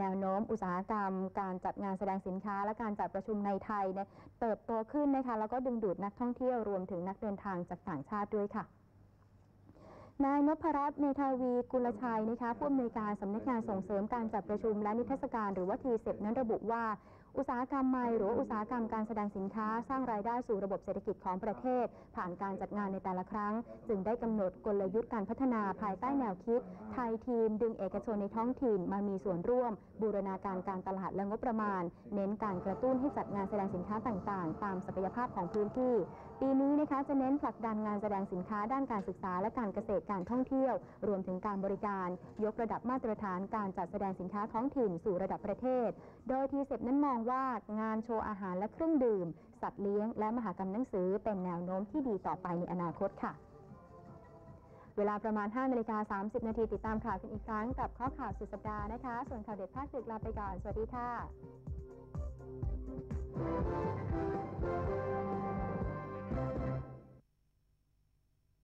แนวโน้มอุตสาหกรรม การจัดงานแสดงสินค้า และการจัดประชุมในไทยเนี่ยเติบโตขึ้นนะคะแล้วก็ดึงดูดนักท่องเที่ยวรวมถึงนักเดินทางจากต่างชาติด้วยค่ะนายนพรัตน์เมธาวีกุลชัยนะคะผู้อำนวยการสำนักงานส่งเสริมการจัดประชุมและนิทรรศการหรือว่าทีเซนั้นระบุว่า อุตสาหกรรมใหม่หรืออุตสาหกรรมการแสดงสินค้าสร้างรายได้สู่ระบบเศรษฐกิจของประเทศ ผ่านการจัดงานในแต่ละครั้ง จึงได้กำหนดกลยุทธ์การพัฒนาภายใต้แนวคิด ไทยทีม ดึงเอกชนในท้องถิ่นมามีส่วนร่วม บูรณาการการตลาดและงบประมาณ เน้นการกระตุ้นให้จัดงานแสดงสินค้าต่างๆ ตามศักยภาพของพื้นที่ ปีนี้นะคะจะเน้นผลักดันงานแสดงสินค้าด้านการศึกษาและการเกษตรการท่องเที่ยว รวมถึงการบริการ ยกระดับมาตรฐานการจัดแสดงสินค้าท้องถิ่นสู่ระดับประเทศ โดยทีเซนั้นมองว่างานโชว์อาหารและเครื่องดื่ม สัตว์เลี้ยง และมหากรรมหนังสือเป็นแนวโน้มที่ดีต่อไปในอนาคตค่ะ เวลาประมาณ 5นาฬิกา30 นาทีติดตามข่าวกันอีกครั้งกับข้อข่าวสุดสัปดาห์นะคะ ส่วนข่าวเด็ดภาคดึกลาไปก่อน สวัสดีค่ะ